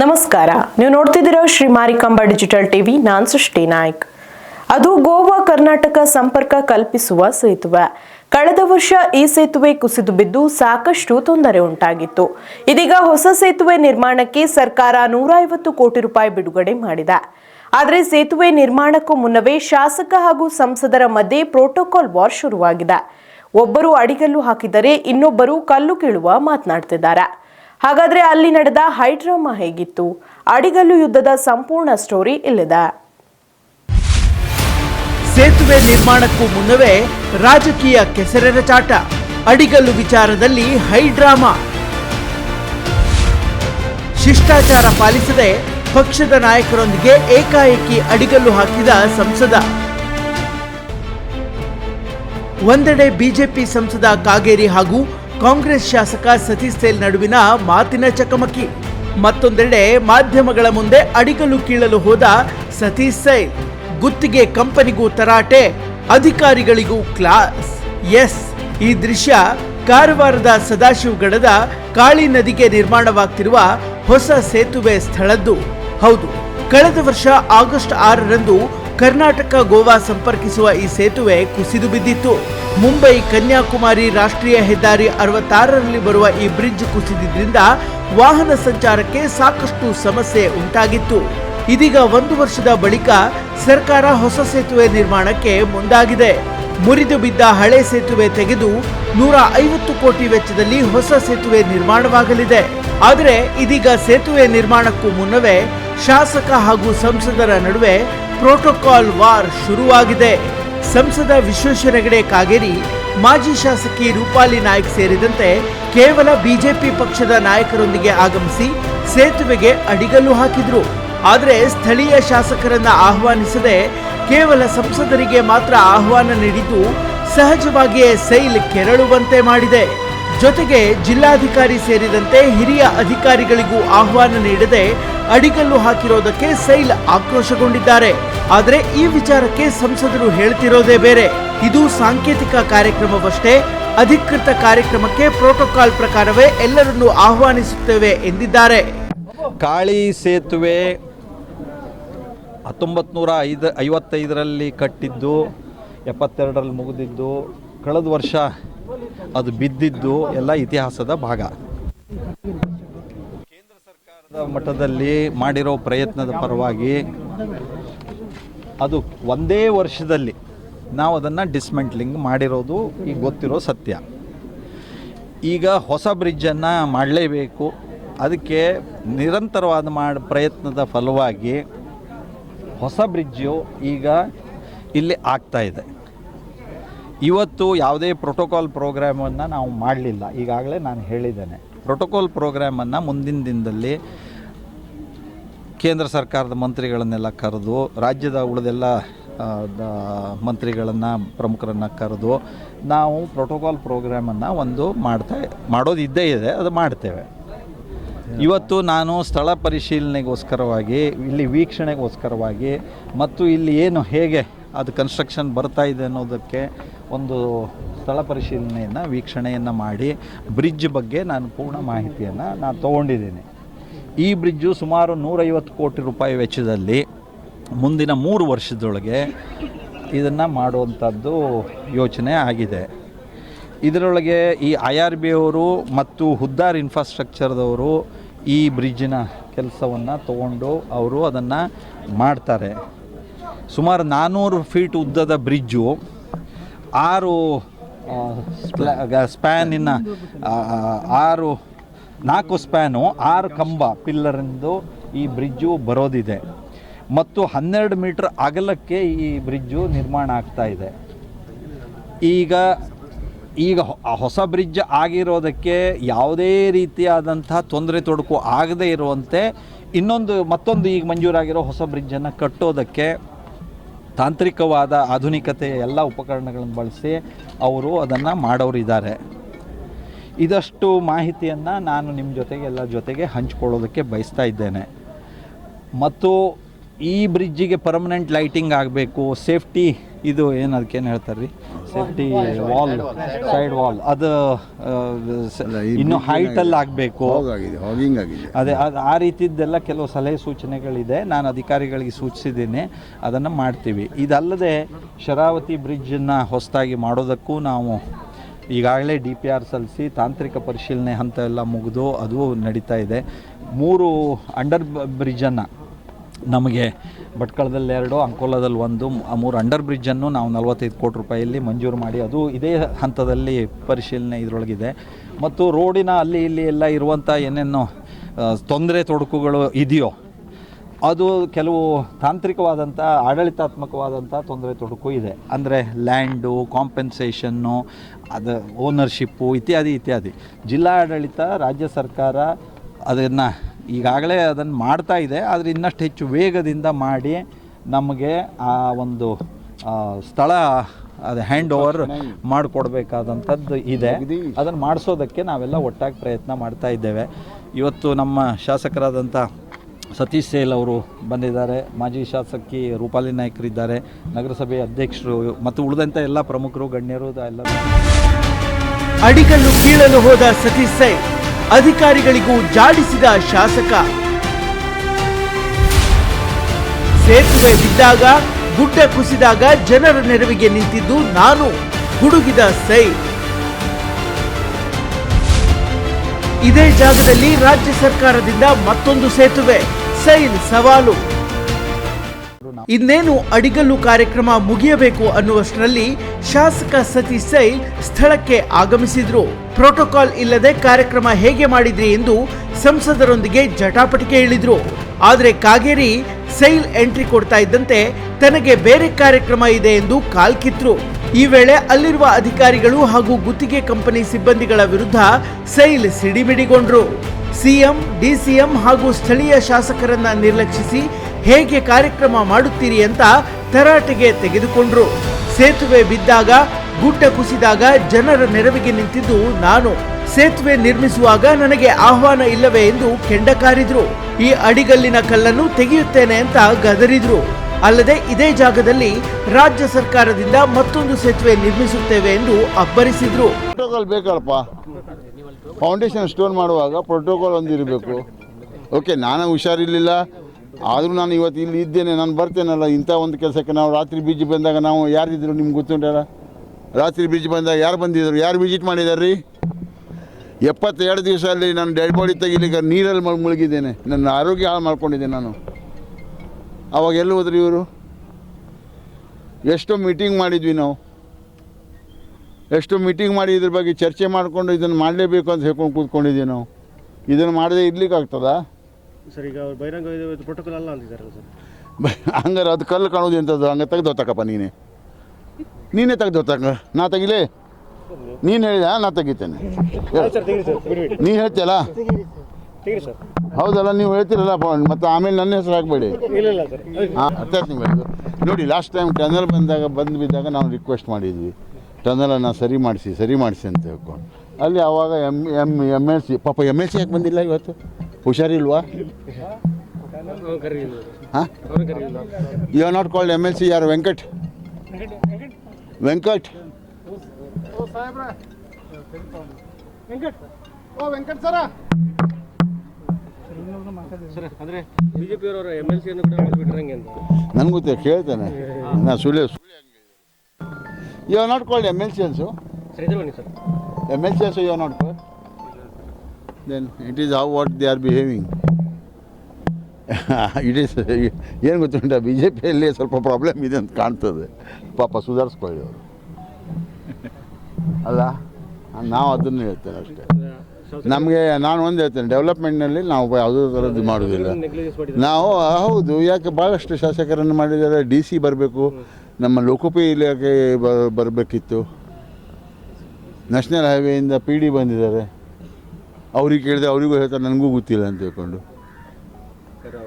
ನಮಸ್ಕಾರ. ನೀವು ನೋಡ್ತಿದ್ದೀರೋ ಶ್ರೀ ಮಾರಿಕಾಂಬಾ ಡಿಜಿಟಲ್ ಟಿವಿ. ನಾನ್ ಸೃಷ್ಟಿ ನಾಯ್ಕ್. ಅದು ಗೋವಾ, ಕರ್ನಾಟಕ ಸಂಪರ್ಕ ಕಲ್ಪಿಸುವ ಸೇತುವೆ. ಕಳೆದ ವರ್ಷ ಈ ಸೇತುವೆ ಕುಸಿದು ಬಿದ್ದು ಸಾಕಷ್ಟು ತೊಂದರೆ ಉಂಟಾಗಿತ್ತು. ಇದೀಗ ಹೊಸ ಸೇತುವೆ ನಿರ್ಮಾಣಕ್ಕೆ ಸರ್ಕಾರ ನೂರ ಐವತ್ತು ಕೋಟಿ ರೂಪಾಯಿ ಬಿಡುಗಡೆ ಮಾಡಿದೆ. ಆದರೆ ಸೇತುವೆ ನಿರ್ಮಾಣಕ್ಕೂ ಮುನ್ನವೇ ಶಾಸಕ ಹಾಗೂ ಸಂಸದರ ಮಧ್ಯೆ ಪ್ರೋಟೋಕಾಲ್ ವಾರ್ ಶುರುವಾಗಿದೆ. ಒಬ್ಬರು ಅಡಿಗಲ್ಲು ಹಾಕಿದರೆ ಇನ್ನೊಬ್ಬರು ಕಲ್ಲು ಕೀಳುವ ಮಾತನಾಡ್ತಿದ್ದಾರೆ. ಹಾಗಾದ್ರೆ ಅಲ್ಲಿ ನಡೆದ ಹೈಡ್ರಾಮಾ ಹೇಗಿತ್ತು? ಅಡಿಗಲ್ಲು ಯುದ್ಧದ ಸಂಪೂರ್ಣ ಸ್ಟೋರಿ ಇಲ್ಲಿದೆ. ಸೇತುವೆ ನಿರ್ಮಾಣಕ್ಕೂ ಮುನ್ನವೇ ರಾಜಕೀಯ ಕೆಸರೆರಚಾಟ ಅಡಿಗಲ್ಲು ವಿಚಾರದಲ್ಲಿ ಹೈಡ್ರಾಮಾ. ಶಿಷ್ಟಾಚಾರ ಪಾಲಿಸದೆ ಪಕ್ಷದ ನಾಯಕರೊಂದಿಗೆ ಏಕಾಏಕಿ ಅಡಿಗಲ್ಲು ಹಾಕಿದ ಸಂಸದ. ಒಂದೆಡೆ ಬಿಜೆಪಿ ಸಂಸದ ಕಾಗೇರಿ ಹಾಗೂ ಕಾಂಗ್ರೆಸ್ ಶಾಸಕ ಸತೀಶ್ ಸೇಲ್ ನಡುವಿನ ಮಾತಿನ ಚಕಮಕಿ. ಮತ್ತೊಂದೆಡೆ ಮಾಧ್ಯಮಗಳ ಮುಂದೆ ಅಡಿಗಲು ಕೀಳಲು ಹೋದ ಸತೀಶ್ ಸೈಲ್. ಗುತ್ತಿಗೆ ಕಂಪನಿಗೂ ತರಾಟೆ, ಅಧಿಕಾರಿಗಳಿಗೂ ಕ್ಲಾಸ್. ಎಸ್. ಈ ದೃಶ್ಯ ಕಾರವಾರದ ಸದಾಶಿವಗಡದ ಕಾಳಿ ನದಿಗೆ ನಿರ್ಮಾಣವಾಗ್ತಿರುವ ಹೊಸ ಸೇತುವೆ ಸ್ಥಳದ್ದು. ಹೌದು, ಕಳೆದ ವರ್ಷ ಆಗಸ್ಟ್ ಆರರಂದು ಕರ್ನಾಟಕ ಗೋವಾ ಸಂಪರ್ಕಿಸುವ ಈ ಸೇತುವೆ ಕುಸಿದು ಬಿದ್ದಿತ್ತು. ಮುಂಬೈ ಕನ್ಯಾಕುಮಾರಿ ರಾಷ್ಟ್ರೀಯ ಹೆದ್ದಾರಿ ಅರವತ್ತಾರರಲ್ಲಿ ಬರುವ ಈ ಬ್ರಿಡ್ಜ್ ಕುಸಿದಿದ್ದರಿಂದ ವಾಹನ ಸಂಚಾರಕ್ಕೆ ಸಾಕಷ್ಟು ಸಮಸ್ಯೆ ಉಂಟಾಗಿತ್ತು. ಇದೀಗ ಒಂದು ವರ್ಷದ ಬಳಿಕ ಸರ್ಕಾರ ಹೊಸ ಸೇತುವೆ ನಿರ್ಮಾಣಕ್ಕೆ ಮುಂದಾಗಿದೆ. ಮುರಿದು ಬಿದ್ದ ಹಳೆ ಸೇತುವೆ ತೆಗೆದು ನೂರ ಐವತ್ತು ಕೋಟಿ ವೆಚ್ಚದಲ್ಲಿ ಹೊಸ ಸೇತುವೆ ನಿರ್ಮಾಣವಾಗಲಿದೆ. ಆದರೆ ಇದೀಗ ಸೇತುವೆ ನಿರ್ಮಾಣಕ್ಕೂ ಮುನ್ನವೇ ಶಾಸಕ ಹಾಗೂ ಸಂಸದರ ನಡುವೆ ಪ್ರೋಟೋಕಾಲ್ ವಾರ್ ಶುರುವಾಗಿದೆ. ಸಂಸದ ವಿಶ್ವೇಶ್ವರ ಹೆಗಡೆ ಕಾಗೇರಿ, ಮಾಜಿ ಶಾಸಕಿ ರೂಪಾಲಿ ನಾಯ್ಕ್ ಸೇರಿದಂತೆ ಕೇವಲ ಬಿಜೆಪಿ ಪಕ್ಷದ ನಾಯಕರೊಂದಿಗೆ ಆಗಮಿಸಿ ಸೇತುವೆಗೆ ಅಡಿಗಲ್ಲು ಹಾಕಿದ್ರು. ಆದರೆ ಸ್ಥಳೀಯ ಶಾಸಕರನ್ನ ಆಹ್ವಾನಿಸದೆ ಕೇವಲ ಸಂಸದರಿಗೆ ಮಾತ್ರ ಆಹ್ವಾನ ನೀಡಿದ್ದು ಸಹಜವಾಗಿಯೇ ಸೈಲ್ ಕೆರಳುವಂತೆ ಮಾಡಿದೆ. ಜೊತೆಗೆ ಜಿಲ್ಲಾಧಿಕಾರಿ ಸೇರಿದಂತೆ ಹಿರಿಯ ಅಧಿಕಾರಿಗಳಿಗೂ ಆಹ್ವಾನ ನೀಡದೆ ಅಡಿಗಲ್ಲು ಹಾಕಿರೋದಕ್ಕೆ ಸೈಲ್ ಆಕ್ರೋಶಗೊಂಡಿದ್ದಾರೆ. ಆದರೆ ಈ ವಿಚಾರಕ್ಕೆ ಸಂಸದರು ಹೇಳ್ತಿರೋದೇ ಬೇರೆ. ಇದು ಸಾಂಕೇತಿಕ ಕಾರ್ಯಕ್ರಮವಷ್ಟೇ. ಅಧಿಕೃತ ಕಾರ್ಯಕ್ರಮಕ್ಕೆ ಪ್ರೋಟೋಕಾಲ್ ಪ್ರಕಾರವೇ ಎಲ್ಲರನ್ನೂ ಆಹ್ವಾನಿಸುತ್ತೇವೆ ಎಂದಿದ್ದಾರೆ. ಕಾಳಿ ಸೇತುವೆ ಹತ್ತೊಂಬತ್ತು ನೂರ ಐದು ಐವತ್ತೈದರಲ್ಲಿ ಕಟ್ಟಿದ್ದು, ಎಪ್ಪತ್ತೆರಡರಲ್ಲಿ ಮುಗಿದಿದ್ದು, ಕಳೆದ ವರ್ಷ ಅದು ಬಿದ್ದಿದ್ದು ಎಲ್ಲ ಇತಿಹಾಸದ ಭಾಗ. ಕೇಂದ್ರ ಸರ್ಕಾರದ ಮಟ್ಟದಲ್ಲಿ ಮಾಡಿರೋ ಪ್ರಯತ್ನದ ಪರವಾಗಿ ಅದು ಒಂದೇ ವರ್ಷದಲ್ಲಿ ನಾವು ಅದನ್ನು ಡಿಸ್ಮೆಂಟ್ಲಿಂಗ್ ಮಾಡಿರೋದು ಈಗ ಗೊತ್ತಿರೋ ಸತ್ಯ. ಈಗ ಹೊಸ ಬ್ರಿಡ್ಜನ್ನು ಮಾಡಲೇಬೇಕು. ಅದಕ್ಕೆ ನಿರಂತರವಾದ ಮಾಡಿ ಪ್ರಯತ್ನದ ಫಲವಾಗಿ ಹೊಸ ಬ್ರಿಡ್ಜು ಈಗ ಇಲ್ಲಿ ಆಗ್ತಾ ಇದೆ. ಇವತ್ತು ಯಾವುದೇ ಪ್ರೋಟೋಕಾಲ್ ಪ್ರೋಗ್ರಾಮನ್ನು ನಾವು ಮಾಡಲಿಲ್ಲ. ಈಗಾಗಲೇ ನಾನು ಹೇಳಿದ್ದೇನೆ. ಪ್ರೋಟೋಕಾಲ್ ಪ್ರೋಗ್ರಾಮನ್ನು ಮುಂದಿನ ದಿನದಲ್ಲಿ ಕೇಂದ್ರ ಸರ್ಕಾರದ ಮಂತ್ರಿಗಳನ್ನೆಲ್ಲ ಕರೆದು, ರಾಜ್ಯದ ಉಳಿದೆಲ್ಲ ಮಂತ್ರಿಗಳನ್ನು, ಪ್ರಮುಖರನ್ನು ಕರೆದು ನಾವು ಪ್ರೋಟೋಕಾಲ್ ಪ್ರೋಗ್ರಾಮನ್ನು ಒಂದು ಮಾಡ್ತಾ, ಮಾಡೋದು ಇದ್ದೇ ಇದೆ, ಅದು ಮಾಡ್ತೇವೆ. ಇವತ್ತು ನಾನು ಸ್ಥಳ ಪರಿಶೀಲನೆಗೋಸ್ಕರವಾಗಿ, ಇಲ್ಲಿ ವೀಕ್ಷಣೆಗೋಸ್ಕರವಾಗಿ, ಮತ್ತು ಇಲ್ಲಿ ಏನು ಹೇಗೆ ಅದು ಕನ್ಸ್ಟ್ರಕ್ಷನ್ ಬರ್ತಾ ಇದೆ ಅನ್ನೋದಕ್ಕೆ ಒಂದು ಸ್ಥಳ ಪರಿಶೀಲನೆಯನ್ನು, ವೀಕ್ಷಣೆಯನ್ನು ಮಾಡಿ, ಬ್ರಿಡ್ಜ್ ಬಗ್ಗೆ ನಾನು ಪೂರ್ಣ ಮಾಹಿತಿಯನ್ನು ನಾನು ತೊಗೊಂಡಿದ್ದೀನಿ. ಈ ಬ್ರಿಡ್ಜು ಸುಮಾರು ನೂರೈವತ್ತು ಕೋಟಿ ರೂಪಾಯಿ ವೆಚ್ಚದಲ್ಲಿ ಮುಂದಿನ ಮೂರು ವರ್ಷದೊಳಗೆ ಇದನ್ನು ಮಾಡುವಂಥದ್ದು ಯೋಚನೆ ಆಗಿದೆ. ಇದರೊಳಗೆ ಈ ಐ ಆರ್ ಬಿ ಅವರು ಮತ್ತು ಹುದ್ದಾರ್ ಇನ್ಫ್ರಾಸ್ಟ್ರಕ್ಚರ್ದವರು ಈ ಬ್ರಿಡ್ಜಿನ ಕೆಲಸವನ್ನು ತಗೊಂಡು ಅವರು ಅದನ್ನು ಮಾಡ್ತಾರೆ. ಸುಮಾರು ನಾನ್ನೂರು ಫೀಟ್ ಉದ್ದದ ಬ್ರಿಡ್ಜು ಆರು ಸ್ಪ್ಯಾನಿನ ಆರು, ನಾಲ್ಕು ಸ್ಪ್ಯಾನು, ಆರು ಕಂಬ ಪಿಲ್ಲರಿಂದು ಈ ಬ್ರಿಡ್ಜು ಬರೋದಿದೆ. ಮತ್ತು ಹನ್ನೆರಡು ಮೀಟ್ರ್ ಅಗಲಕ್ಕೆ ಈ ಬ್ರಿಡ್ಜು ನಿರ್ಮಾಣ ಆಗ್ತಾ ಇದೆ. ಈಗ ಈಗ ಹೊಸ ಬ್ರಿಡ್ಜ್ ಆಗಿರೋದಕ್ಕೆ ಯಾವುದೇ ರೀತಿಯಾದಂಥ ತೊಂದರೆ ತೊಡಕು ಆಗದೇ ಇರುವಂತೆ ಇನ್ನೊಂದು, ಮತ್ತೊಂದು ಈಗ ಮಂಜೂರಾಗಿರೋ ಹೊಸ ಬ್ರಿಡ್ಜನ್ನು ಕಟ್ಟೋದಕ್ಕೆ ತಾಂತ್ರಿಕವಾದ ಆಧುನಿಕತೆ ಎಲ್ಲ ಉಪಕರಣಗಳನ್ನು ಬಳಸಿ ಅವರು ಅದನ್ನು ಮಾಡೋರಿದ್ದಾರೆ ಇದಷ್ಟು ಮಾಹಿತಿಯನ್ನು ನಾನು ನಿಮ್ಮ ಜೊತೆಗೆ, ಎಲ್ಲ ಜೊತೆಗೆ ಹಂಚ್ಕೊಳ್ಳೋದಕ್ಕೆ ಬಯಸ್ತಾ ಇದ್ದೇನೆ. ಮತ್ತು ಈ ಬ್ರಿಡ್ಜಿಗೆ ಪರ್ಮನೆಂಟ್ ಲೈಟಿಂಗ್ ಆಗಬೇಕು ಸೇಫ್ಟಿ ಇದು ಏನು ಅದಕ್ಕೇನು ಹೇಳ್ತಾರೆ ರೀ ಸೇಫ್ಟಿ ವಾಲ್ ಸೈಡ್ ವಾಲ್ ಅದು ಇನ್ನು ಹೈಟಲ್ಲಿ ಆಗಬೇಕು. ಅದೇ ಅದು ಆ ರೀತಿದ್ದೆಲ್ಲ ಕೆಲವು ಸಲಹೆ ಸೂಚನೆಗಳಿದೆ. ನಾನು ಅಧಿಕಾರಿಗಳಿಗೆ ಸೂಚಿಸಿದ್ದೀನಿ. ಅದನ್ನು ಮಾಡ್ತೀವಿ. ಇದಲ್ಲದೆ ಶರಾವತಿ ಬ್ರಿಡ್ಜನ್ನು ಹೊಸದಾಗಿ ಮಾಡೋದಕ್ಕೂ ನಾವು ಈಗಾಗಲೇ ಡಿ ಪಿ ಆರ್ ಸಲ್ಲಿಸಿ ತಾಂತ್ರಿಕ ಪರಿಶೀಲನೆ ಹಂತ ಎಲ್ಲ ಮುಗಿದು ಅದು ನಡೀತಾ ಇದೆ. ಮೂರು ಅಂಡರ್ ಬ್ರಿಡ್ಜನ್ನು ನಮಗೆ ಭಟ್ಕಳದಲ್ಲಿ ಎರಡು, ಅಂಕೋಲದಲ್ಲಿ ಒಂದು ಮೂರು ಅಂಡರ್ ಬ್ರಿಡ್ಜನ್ನು ನಾವು ನಲವತ್ತೈದು ಕೋಟಿ ರೂಪಾಯಿಯಲ್ಲಿ ಮಂಜೂರು ಮಾಡಿ ಅದು ಇದೇ ಹಂತದಲ್ಲಿ ಪರಿಶೀಲನೆ ಇದರೊಳಗಿದೆ. ಮತ್ತು ರೋಡಿನ ಅಲ್ಲಿ ಇಲ್ಲಿ ಎಲ್ಲ ಇರುವಂಥ ಏನೇನು ತೊಂದರೆ ತೊಡಕುಗಳು ಇದೆಯೋ, ಅದು ಕೆಲವು ತಾಂತ್ರಿಕವಾದಂಥ ಆಡಳಿತಾತ್ಮಕವಾದಂಥ ತೊಂದರೆ ತೊಡಕು ಇದೆ. ಅಂದರೆ ಲ್ಯಾಂಡು ಕಾಂಪೆನ್ಸೇಷನ್ನು ಅದು ಓನರ್ಶಿಪ್ಪು ಇತ್ಯಾದಿ ಇತ್ಯಾದಿ. ಜಿಲ್ಲಾ ಆಡಳಿತ ರಾಜ್ಯ ಸರ್ಕಾರ ಅದನ್ನು ಈಗಾಗಲೇ ಅದನ್ನು ಮಾಡ್ತಾ ಇದೆ ಆದರೆ ಇನ್ನಷ್ಟು ಹೆಚ್ಚು ವೇಗದಿಂದ ಮಾಡಿ ನಮಗೆ ಆ ಒಂದು ಸ್ಥಳ ಅದು ಹ್ಯಾಂಡ್ ಓವರ್ ಮಾಡಿಕೊಡ್ಬೇಕಾದಂಥದ್ದು ಇದೆ. ಅದನ್ನು ಮಾಡಿಸೋದಕ್ಕೆ ನಾವೆಲ್ಲ ಒಟ್ಟಾಗಿ ಪ್ರಯತ್ನ ಮಾಡ್ತಾ ಇದ್ದೇವೆ. ಇವತ್ತು ನಮ್ಮ ಶಾಸಕರಾದಂಥ ಸತೀಶ್ ಸೇಲ್ ಅವರು ಬಂದಿದ್ದಾರೆ ಮಾಜಿ ಶಾಸಕಿ ರೂಪಾಲಿ ನಾಯ್ಕರಿದ್ದಾರೆ ನಗರಸಭೆ ಅಧ್ಯಕ್ಷರು ಮತ್ತು ಉಳಿದಂಥ ಎಲ್ಲ ಪ್ರಮುಖರು ಗಣ್ಯರು ಎಲ್ಲ ಅಡಿಕಲ್ಲು ಕೀಳಲು ಹೋದ ಸತೀಶ್ ಸೈ ಅಧಿಕಾರಿಗಳಿಗೂ ಜಾಡಿಸಿದ ಶಾಸಕ. ಸೇತುವೆ ಬಿದ್ದಾಗ, ಗುಡ್ಡ ಕುಸಿದಾಗ ಜನರ ನೆರವಿಗೆ ನಿಂತಿದ್ದು ನಾನು, ಗುಡುಗಿದ ಸೈ. ಇದೇ ಜಾಗದಲ್ಲಿ ರಾಜ್ಯ ಸರ್ಕಾರದಿಂದ ಮತ್ತೊಂದು ಸೇತುವೆ ಸೈಲ್ ಸವಾಲು. ಇನ್ನೇನು ಅಡಿಗಲ್ಲು ಕಾರ್ಯಕ್ರಮ ಮುಗಿಯಬೇಕು ಅನ್ನುವಷ್ಟರಲ್ಲಿ ಶಾಸಕ ಸತೀಶ್ ಸೈಲ್ ಸ್ಥಳಕ್ಕೆ ಆಗಮಿಸಿದ್ರು. ಪ್ರೋಟೋಕಾಲ್ ಇಲ್ಲದೆ ಕಾರ್ಯಕ್ರಮ ಹೇಗೆ ಮಾಡಿದ್ರಿ ಎಂದು ಸಂಸದರೊಂದಿಗೆ ಜಟಾಪಟಿಕೆ ಇಳಿದ್ರು ಆದರೆ ಕಾಗೇರಿ ಸೈಲ್ ಎಂಟ್ರಿ ಕೊಡ್ತಾ ಇದ್ದಂತೆ ತನಗೆ ಬೇರೆ ಕಾರ್ಯಕ್ರಮ ಇದೆ ಎಂದು ಕಾಲ್ಕಿತ್ರು. ಈ ವೇಳೆ ಅಲ್ಲಿರುವ ಅಧಿಕಾರಿಗಳು ಹಾಗೂ ಗುತ್ತಿಗೆ ಕಂಪನಿ ಸಿಬ್ಬಂದಿಗಳ ವಿರುದ್ಧ ಸೈಲ್ ಸಿಡಿಮಿಡಿಗೊಂಡ್ರು. ಸಿಎಂ, ಡಿಸಿಎಂ ಹಾಗೂ ಸ್ಥಳೀಯ ಶಾಸಕರನ್ನ ನಿರ್ಲಕ್ಷಿಸಿ ಹೇಗೆ ಕಾರ್ಯಕ್ರಮ ಮಾಡುತ್ತೀರಿ ಅಂತ ತರಾಟೆಗೆ ತೆಗೆದುಕೊಂಡ್ರು. ಸೇತುವೆ ಬಿದ್ದಾಗ ಗುಡ್ಡ ಕುಸಿದಾಗ ಜನರ ನೆರವಿಗೆ ನಿಂತಿದ್ದು ನಾನು. ಸೇತುವೆ ನಿರ್ಮಿಸುವಾಗ ನನಗೆ ಆಹ್ವಾನ ಇಲ್ಲವೇ ಎಂದು ಕೆಂಡಕಾರಿದ್ರು. ಈ ಅಡಿಗಲ್ಲಿನ ಕಲ್ಲನ್ನು ತೆಗೆಯುತ್ತೇನೆ ಅಂತ ಗದರಿದ್ರು. ಅಲ್ಲದೆ ಇದೇ ಜಾಗದಲ್ಲಿ ರಾಜ್ಯ ಸರ್ಕಾರದಿಂದ ಮತ್ತೊಂದು ಸೇತುವೆ ನಿರ್ಮಿಸುತ್ತೇವೆ ಎಂದು ಅಬ್ಬರಿಸಿದ್ರು. ಪ್ರೋಟೋಕಾಲ್ ಬೇಕಲ್ಲಪ್ಪ. ಫೌಂಡೇಶನ್ ಸ್ಟೋನ್ ಮಾಡುವಾಗ ಪ್ರೋಟೋಕಾಲ್ ಒಂದಿರಬೇಕು ಓಕೆ, ನಾನು ಹುಷಾರಿರಲಿಲ್ಲ. ಆದರೂ ನಾನು ಇವತ್ತು ಇಲ್ಲಿ ಇದ್ದೇನೆ, ನಾನು ಬರ್ತೇನಲ್ಲ. ಇಂಥ ಒಂದು ಕೆಲಸಕ್ಕೆ ನಾವು ರಾತ್ರಿ ಬೀಜ ಬಂದಾಗ ನಾವು ಯಾರಿದ್ರು ನಿಮ್ಗೆ ಗೊತ್ತುಂಟಲ್ಲ? ರಾತ್ರಿ ಬ್ರಿಡ್ಜ್ ಬಂದಾಗ ಯಾರು ಬಂದಿದ್ದರು ಯಾರು ವಿಸಿಟ್ ಮಾಡಿದಾರೆ ರೀ ಎಪ್ಪತ್ತೆರಡು ದಿವಸ ಅಲ್ಲಿ ನಾನು ಡೆಡ್ ಬಾಡಿ ತೆಗಿಲಿಕ್ಕೆ ನೀರಲ್ಲಿ ಮುಳ್- ಮುಳುಗಿದ್ದೇನೆ. ನನ್ನ ಆರೋಗ್ಯ ಹಾಳು ಮಾಡ್ಕೊಂಡಿದ್ದೇನೆ ನಾನು. ಅವಾಗ ಎಲ್ಲಿ ಹೋದ್ರಿ ಇವರು? ಎಷ್ಟೋ ಮೀಟಿಂಗ್ ಮಾಡಿದ್ವಿ ನಾವು. ಎಷ್ಟು ಮೀಟಿಂಗ್ ಮಾಡಿ ಇದ್ರ ಬಗ್ಗೆ ಚರ್ಚೆ ಮಾಡಿಕೊಂಡು ಇದನ್ನು ಮಾಡಲೇಬೇಕು ಅಂತ ಹೇಳ್ಕೊಂಡು ಕೂತ್ಕೊಂಡಿದ್ದೀವಿ ನಾವು. ಇದನ್ನು ಮಾಡದೆ ಇರ್ಲಿಕ್ಕೆ ಆಗ್ತದಾ? ಸರ್ ಈಗ ಬಹಿರಂಗ ಪ್ರೋಟೋಕಾಲ್ ಅಲ್ಲ ಅಂತಿದ್ದಾರೆ ಸರ್. ಹಂಗಾರೆ ಅದು ಕಲ್ಲು ಕಾಣೋದು ಎಂಥದ್ದು ಹಂಗೆ ತೆಗ್ದು ತಕಪ್ಪ ನೀನೇ. ನೀನೇ ತೆಗೆದು ತಗ ನಾ ತೆಗಿಲಿ? ನೀನು ಹೇಳಿದ ನಾ ತೆಗಿತೇನೆ. ನೀನು ಹೇಳ್ತೀಯಲ್ಲ? ಹೌದಲ್ಲ ನೀವು ಹೇಳ್ತೀರಲ್ಲ ಮತ್ತು ಆಮೇಲೆ ನನ್ನ ಹೆಸರು ಹಾಕ್ಬೇಡಿ. ಹಾಂ ಅರ್ಥ ನೋಡಿ ಲಾಸ್ಟ್ ಟೈಮ್ ಟನಲ್ ಬಂದಾಗ ಬಂದು ಬಿದ್ದಾಗ ನಾವು ರಿಕ್ವೆಸ್ಟ್ ಮಾಡಿದ್ವಿ. ಟನಲನ್ನು ಸರಿ ಮಾಡಿಸಿ ಸರಿ ಮಾಡಿಸಿ ಅಂತ ಹೇಳ್ಕೊಂಡು. ಅಲ್ಲಿ ಆವಾಗ M M M L C ಪಾಪ ಎಂ ಎಲ್ ಸಿ ಯಾಕೆ ಬಂದಿಲ್ಲ ಇವತ್ತು? ಹುಷಾರಿಲ್ವಾ? ಹಾಂ? You are not called M L C ಯಾರು ವೆಂಕಟ್. ವೆಂಕಟ್. ಸರ್. ಅಂದರೆ ಬಿ ಜೆ ಪಿಯವರವರು ಎಂ ಎಲ್ ಸಿಯನ್ನು ಕೂಡ ಬಿಟ್ರಂಗೆ ಅಂತ. ನನಗೆ ಗೊತ್ತಿಲ್ಲ ಕೇಳ್ತೇನೆ. ನಾ ಸುಳ್ಳು ಸುಳ್ಳು you are not called M L C Ansu. Sir sir. M L C Ansu you are not called then it is how what they are behaving is ಏನು ಗೊತ್ತುಂಟ? ಬಿ ಜೆ ಪಿಯಲ್ಲಿ ಸ್ವಲ್ಪ ಪ್ರಾಬ್ಲಮ್ ಇದೆ ಅಂತ ಕಾಣ್ತದೆ. ಪಾಪ ಸುಧಾರಿಸ್ಕೊಳ್ಳಿ ಅವರು. ಅಲ್ಲ? ನಾವು ಅದನ್ನು ಹೇಳ್ತೇನೆ ಅಷ್ಟೇ. ನಮಗೆ ನಾನು ಒಂದು ಹೇಳ್ತೇನೆ ಡೆವಲಪ್ಮೆಂಟ್ನಲ್ಲಿ ನಾವು ಯಾವುದೇ ಥರದ್ದು ಮಾಡೋದಿಲ್ಲ. ನಾವು, ಹೌದು, ಯಾಕೆ ಭಾಳಷ್ಟು ಶಾಸಕರನ್ನು ಮಾಡಿದ್ದಾರೆ ಡಿ ಸಿ ಬರಬೇಕು, ನಮ್ಮ ಲೋಕೋಪಯೋಗಿ ಇಲಾಖೆ ಬರಬೇಕಿತ್ತು. ನ್ಯಾಷನಲ್ ಹೈವೇಯಿಂದ ಪಿ ಡಿ ಬಂದಿದ್ದಾರೆ. ಅವ್ರಿಗೆ ಕೇಳಿದೆ ಅವರಿಗೂ ಹೇಳ್ತಾರೆ, ನನಗೂ ಗೊತ್ತಿಲ್ಲ ಅಂತ ಹೇಳ್ಕೊಂಡು.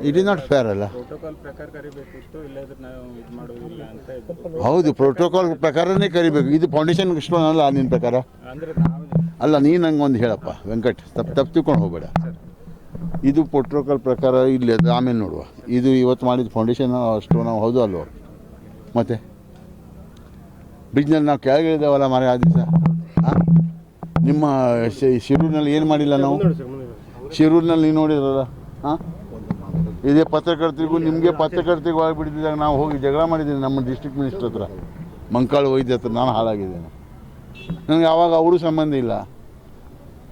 ಇಟ್ ನಾಟ್ ಫೇರ್ ಅಲ್ಲ. ಹೌದು ಪ್ರೋಟೋಕಾಲ್ ಪ್ರಕಾರನೇ ಕರಿಬೇಕು. ಇದು ಫೌಂಡೇಶನ್ ಸ್ಟೋನ್ ಅಲ್ಲ ನಿನ್ನ ಪ್ರಕಾರ? ಅಲ್ಲ ನೀನು ನಂಗೆ ಒಂದು ಹೇಳಪ್ಪ ವೆಂಕಟ್ ತಪ್ಪು ತಪ್ಪು ತಿಳ್ಕೊಂಡು ಹೋಗಬೇಡ. ಇದು ಪ್ರೋಟೋಕಾಲ್ ಪ್ರಕಾರ ಇಲ್ಲಿ ಅದು ಆಮೇಲೆ ನೋಡುವ. ಇದು ಇವತ್ತು ಮಾಡಿದ ಫೌಂಡೇಶನ್ ಅಷ್ಟು ನಾವು ಹೌದು ಅಲ್ವ? ಮತ್ತೆ? ಬ್ರಿಡ್ಜ್ನಲ್ಲಿ ನಾವು ಕೆಳಗಿಳಿದೇವಲ್ಲ ಮಾರೆ ಆ ದಿವಸ? ನಿಮ್ಮ ಶಿರೂರಿನಲ್ಲಿ ಏನು ಮಾಡಿಲ್ಲ ನಾವು? ಶಿರೂರಿನಲ್ಲಿ ನೀವು ನೋಡಿದ್ರಲ್ಲ? ಹಾಂ? ಇದೇ ಪತ್ರಕರ್ತರಿಗೂ ನಿಮಗೆ ಪತ್ರಕರ್ತರಿಗೂ ಆಗಿಬಿಟ್ಟಿದ್ದಾಗ ನಾವು ಹೋಗಿ ಜಗಳ ಮಾಡಿದ್ದೀನಿ ನಮ್ಮ ಡಿಸ್ಟ್ರಿಕ್ಟ್ ಮಿನಿಸ್ಟರ್ ಹತ್ರ. ಮಂಕಾಳು ವೈದ್ಯ ಹತ್ರ ನಾನು ಹಾಳಾಗಿದ್ದೇನೆ. ನನಗೆ ಆವಾಗ ಅವರು ಸಂಬಂಧ ಇಲ್ಲ.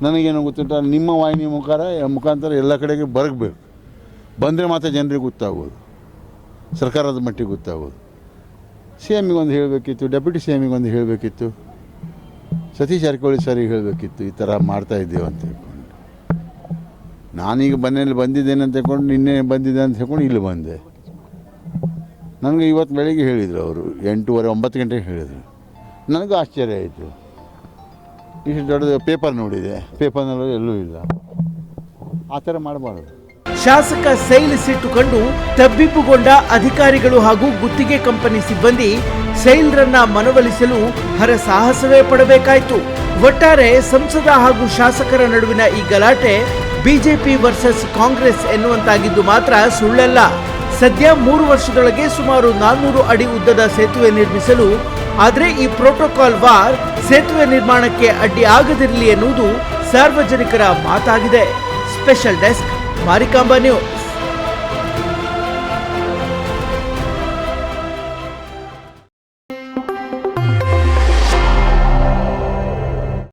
ನನಗೇನು ಗೊತ್ತುಂಟ? ನಿಮ್ಮ ವಾಹಿನಿ ಮುಖಾರ, ಮುಖಾಂತರ ಎಲ್ಲ ಕಡೆಗೆ ಬರಬೇಕು ಬಂದರೆ ಮಾತ್ರ ಜನರಿಗೆ ಗೊತ್ತಾಗೋದು ಸರ್ಕಾರದ ಮಟ್ಟಿಗೆ ಗೊತ್ತಾಗೋದು ಸಿ ಒಂದು ಹೇಳಬೇಕಿತ್ತು ಡೆಪ್ಯೂಟಿ ಸಿ ಒಂದು ಹೇಳಬೇಕಿತ್ತು. ಸತೀಶ್ ಜಾರಕಿಹೊಳಿ ಸರಿ ಹೇಳಬೇಕಿತ್ತು, ಈ ಥರ ಮಾಡ್ತಾ ಇದ್ದೀವಿ ಅಂತ ನಾನೀಗ ಮನೇಲಿ ಬಂದಿದ್ದೇನೆ ಅಂತ ಹೇಳ್ಕೊಂಡು ನಿನ್ನೆ ಬಂದಿದ್ದೆ ಅಂತ ಹೇಳ್ಕೊಂಡು ಇಲ್ಲಿ ಬಂದೆ. ನನಗೆ ಇವತ್ತು ಬೆಳಿಗ್ಗೆ ಹೇಳಿದರು ಅವರು, ಎಂಟೂವರೆ, ಒಂಬತ್ತು ಗಂಟೆಗೆ ಹೇಳಿದರು. ನನಗೂ ಆಶ್ಚರ್ಯ ಆಯಿತು. ಇಷ್ಟು ದೊಡ್ಡದು ಪೇಪರ್ ನೋಡಿದೆ. ಪೇಪರ್ನಲ್ಲಿ ಎಲ್ಲೂ ಇಲ್ಲ. ಆ ಥರ ಮಾಡಬಾರ್ದು. ಶಾಸಕ ಸೈಲ್ ಸಿಟ್ಟುಕೊಂಡು ತಬ್ಬಿಬ್ಬುಗೊಂಡ ಅಧಿಕಾರಿಗಳು ಹಾಗೂ ಗುತ್ತಿಗೆ ಕಂಪನಿ ಸಿಬ್ಬಂದಿ ಸೈಲ್ರನ್ನ ಮನವೊಲಿಸಲು ಹರ ಸಾಹಸವೇ ಪಡಬೇಕಾಯಿತು. ಒಟ್ಟಾರೆ ಸಂಸದ ಹಾಗೂ ಶಾಸಕರ ನಡುವಿನ ಈ ಗಲಾಟೆ ಬಿಜೆಪಿ ವರ್ಸಸ್ ಕಾಂಗ್ರೆಸ್ ಎನ್ನುವಂತಾಗಿದ್ದು ಮಾತ್ರ ಸುಳ್ಳಲ್ಲ. ಸದ್ಯ ಮೂರು ವರ್ಷದೊಳಗೆ ಸುಮಾರು ನಾನ್ನೂರು ಅಡಿ ಉದ್ದದ ಸೇತುವೆ ನಿರ್ಮಿಸಲು, ಆದರೆ ಈ ಪ್ರೋಟೋಕಾಲ್ ವಾರ್ ಸೇತುವೆ ನಿರ್ಮಾಣಕ್ಕೆ ಅಡ್ಡಿ ಆಗದಿರಲಿ ಎನ್ನುವುದು ಸಾರ್ವಜನಿಕರ ಮಾತಾಗಿದೆ. Special desk Marikamba news